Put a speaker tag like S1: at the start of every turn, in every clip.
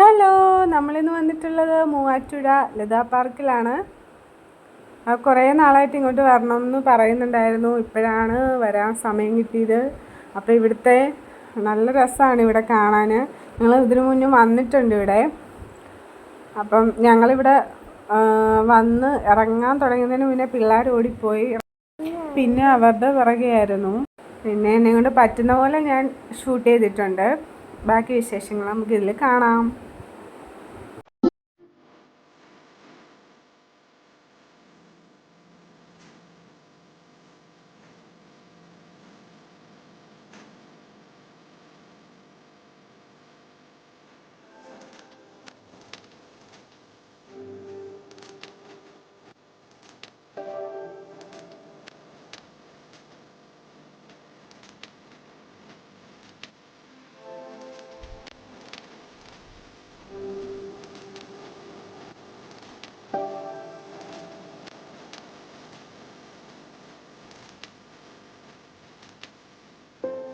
S1: Hello നമ്മളിന്ന് വന്നിട്ടുള്ളത് മൂവാറ്റുഴ ലതാ പാർക്കിലാണ്. കുറേ നാളായിട്ട് ഇങ്ങോട്ട് വരണം എന്ന് പറയുന്നുണ്ടായിരുന്നു. ഇപ്പോഴാണ് വരാൻ സമയം കിട്ടിയത്. അപ്പോൾ ഇവിടുത്തെ നല്ല രസമാണ് ഇവിടെ കാണാൻ. ഞങ്ങൾ ഇതിനു മുന്നേ വന്നിട്ടുണ്ട് ഇവിടെ. അപ്പം ഞങ്ങളിവിടെ വന്ന് ഇറങ്ങാൻ തുടങ്ങുന്നതിന് മുന്നേ പിള്ളേർ ഓടിപ്പോയി. പിന്നെ അവരുടെ പിറകെയായിരുന്നു. പിന്നെ എന്നെ കൊണ്ട് പറ്റുന്ന പോലെ ഞാൻ ഷൂട്ട് ചെയ്തിട്ടുണ്ട്. ബാക്കി വിശേഷങ്ങൾ നമുക്ക് ഇതിൽ കാണാം.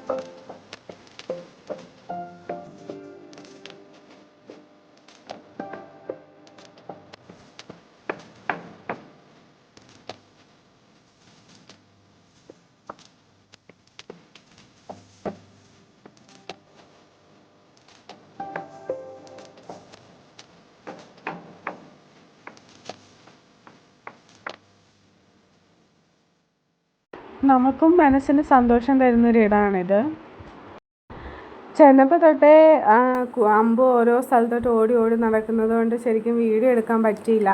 S1: Thank you. നമുക്കും മനസ്സിന് സന്തോഷം തരുന്നൊരു ഇടമാണിത് ചെന്നപ്പോൾ തൊട്ടേ അമ്പ് ഓരോ സ്ഥലത്തോട്ട് ഓടി ഓടി നടക്കുന്നത് കൊണ്ട് ശരിക്കും വീഡിയോ എടുക്കാൻ പറ്റിയില്ല.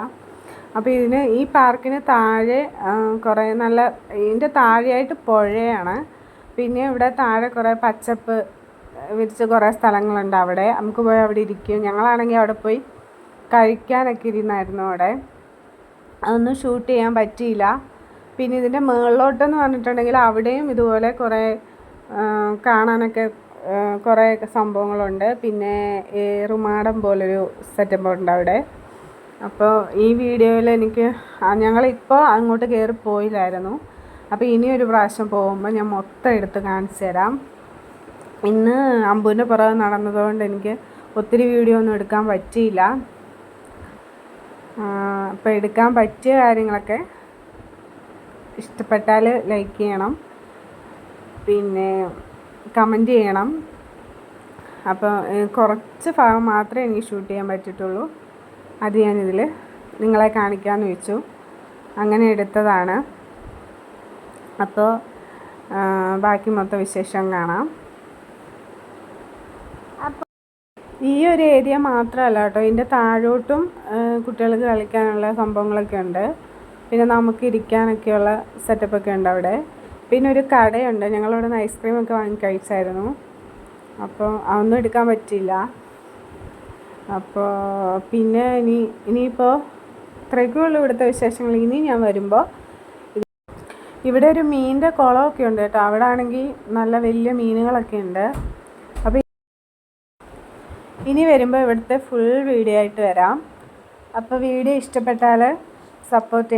S1: അപ്പോൾ ഇതിന് ഈ പാർക്കിന് താഴെ കുറേ നല്ല ഇതിന്റെ താഴെയായിട്ട് പുഴയാണ്. പിന്നെ ഇവിടെ താഴെ കുറേ പച്ചപ്പ് വിരിച്ച കുറേ സ്ഥലങ്ങളുണ്ട് അവിടെ. നമുക്ക് പോയി അവിടെ ഇരിക്കും. ഞങ്ങളാണെങ്കിൽ അവിടെ പോയി കഴിക്കാനൊക്കെ ഇരുന്നായിരുന്നു അവിടെ. അതൊന്നും ഷൂട്ട് ചെയ്യാൻ പറ്റിയില്ല. പിന്നെ ഇതിന്റെ മേളോട്ടെന്ന് പറഞ്ഞിട്ടുണ്ടെങ്കിൽ അവിടെയും ഇതുപോലെ കുറേ കാണാനൊക്കെ കുറേ സംഭവങ്ങളുണ്ട്. പിന്നെ ഏറുമാടം പോലൊരു സെറ്റപ്പ് ഉണ്ട് അവിടെ. അപ്പോൾ ഈ വീഡിയോയിൽ എനിക്ക് ഞങ്ങളിപ്പോൾ അങ്ങോട്ട് കയറി പോയില്ലായിരുന്നു. അപ്പോൾ ഇനി ഒരു പ്രാവശ്യം പോകുമ്പോൾ ഞാൻ മൊത്തം എടുത്ത് കാണിച്ചു തരാം. ഇന്ന് അമ്പുവിന്റെ പുറകെ നടന്നതുകൊണ്ട് എനിക്ക് ഒത്തിരി വീഡിയോ ഒന്നും എടുക്കാൻ പറ്റിയില്ല. അപ്പോൾ എടുക്കാൻ പറ്റിയ കാര്യങ്ങളൊക്കെ ഇഷ്ടപ്പെട്ടാൽ ലൈക്ക് ചെയ്യണം. പിന്നെ കമന്റ് ചെയ്യണം. അപ്പോൾ കുറച്ച് ഭാഗം മാത്രമേ എനിക്ക് ഷൂട്ട് ചെയ്യാൻ പറ്റിയിട്ടുള്ളൂ. അത് ഞാനിതിൽ നിങ്ങളെ കാണിക്കാമെന്ന് വെച്ചു. അങ്ങനെ എടുത്തതാണ്. അപ്പോൾ ബാക്കി മൊത്തം വിശേഷം കാണാം. അപ്പോൾ ഈ ഒരു ഏരിയ മാത്രമല്ല കേട്ടോ. ഇതിന്റെ താഴോട്ടും കുട്ടികൾക്ക് കളിക്കാനുള്ള സംഭവങ്ങളൊക്കെ ഉണ്ട്. പിന്നെ നമുക്ക് ഇരിക്കാനൊക്കെയുള്ള സെറ്റപ്പൊക്കെ ഉണ്ട് അവിടെ പിന്നെ ഒരു കടയുണ്ട്. ഞങ്ങളവിടെ നിന്ന് ഐസ്ക്രീമൊക്കെ വാങ്ങി കഴിച്ചായിരുന്നു. അപ്പോൾ അതൊന്നും എടുക്കാൻ പറ്റിയില്ല. അപ്പോൾ പിന്നെ ഇനി ഇനിയിപ്പോൾ ഇത്രയൊക്കെ ഉള്ളൂ ഇവിടുത്തെ വിശേഷങ്ങൾ. ഇനി ഞാൻ വരുമ്പോൾ ഇവിടെ ഒരു മീനിന്റെ കുളമൊക്കെ ഉണ്ട് കേട്ടോ. അവിടെ ആണെങ്കിൽ നല്ല വലിയ മീനുകളൊക്കെ ഉണ്ട്. അപ്പോൾ ഇനി വരുമ്പോൾ ഇവിടുത്തെ ഫുൾ വീഡിയോ ആയിട്ട് വരാം. അപ്പോൾ വീഡിയോ ഇഷ്ടപ്പെട്ടാൽ സപ്പോർട്ട്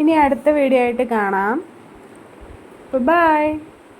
S1: ഇനി അടുത്ത വീഡിയോ ആയിട്ട് കാണാം. ബൈ